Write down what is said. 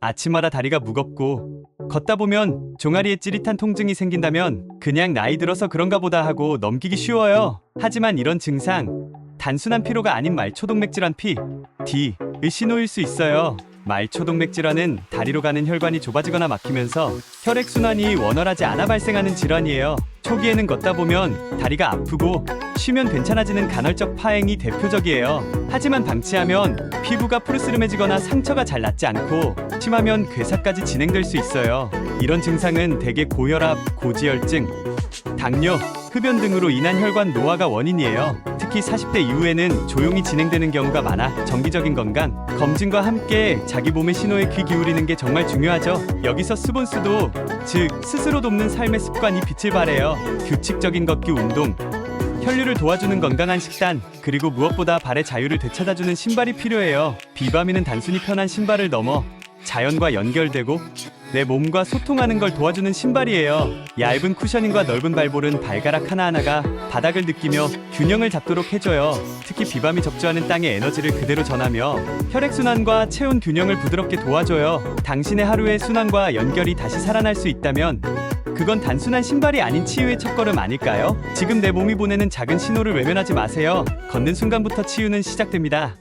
아침마다 다리가 무겁고 걷다 보면 종아리에 찌릿한 통증이 생긴다면 그냥 나이 들어서 그런가 보다 하고 넘기기 쉬워요. 하지만 이런 증상 단순한 피로가 아닌 말초동맥 질환 P, D의 신호일 수 있어요. 말초동맥 질환은 다리로 가는 혈관이 좁아지거나 막히면서 혈액 순환이 원활하지 않아 발생하는 질환이에요. 초기에는 걷다 보면 다리가 아프고 쉬면 괜찮아지는 간헐적 파행이 대표적이에요. 하지만 방치하면 피부가 푸르스름해지거나 상처가 잘 낫지 않고 심하면 괴사까지 진행될 수 있어요. 이런 증상은 대개 고혈압, 고지혈증, 당뇨, 흡연 등으로 인한 혈관 노화가 원인이에요. 특히 40대 이후에는 조용히 진행되는 경우가 많아 정기적인 건강 검진과 함께 자기 몸의 신호에 귀 기울이는 게 정말 중요하죠. 여기서 수본수도 즉 스스로 돕는 삶의 습관이 빛을 발해요. 규칙적인 걷기 운동, 혈류를 도와주는 건강한 식단, 그리고 무엇보다 발의 자유를 되찾아주는 신발이 필요해요. 비바미는 단순히 편한 신발을 넘어 자연과 연결되고 내 몸과 소통하는 걸 도와주는 신발이에요. 얇은 쿠셔닝과 넓은 발볼은 발가락 하나하나가 바닥을 느끼며 균형을 잡도록 해줘요. 특히 비밤이 적주하는 땅의 에너지를 그대로 전하며 혈액순환과 체온 균형을 부드럽게 도와줘요. 당신의 하루의 순환과 연결이 다시 살아날 수 있다면 그건 단순한 신발이 아닌 치유의 첫걸음 아닐까요? 지금 내 몸이 보내는 작은 신호를 외면하지 마세요. 걷는 순간부터 치유는 시작됩니다.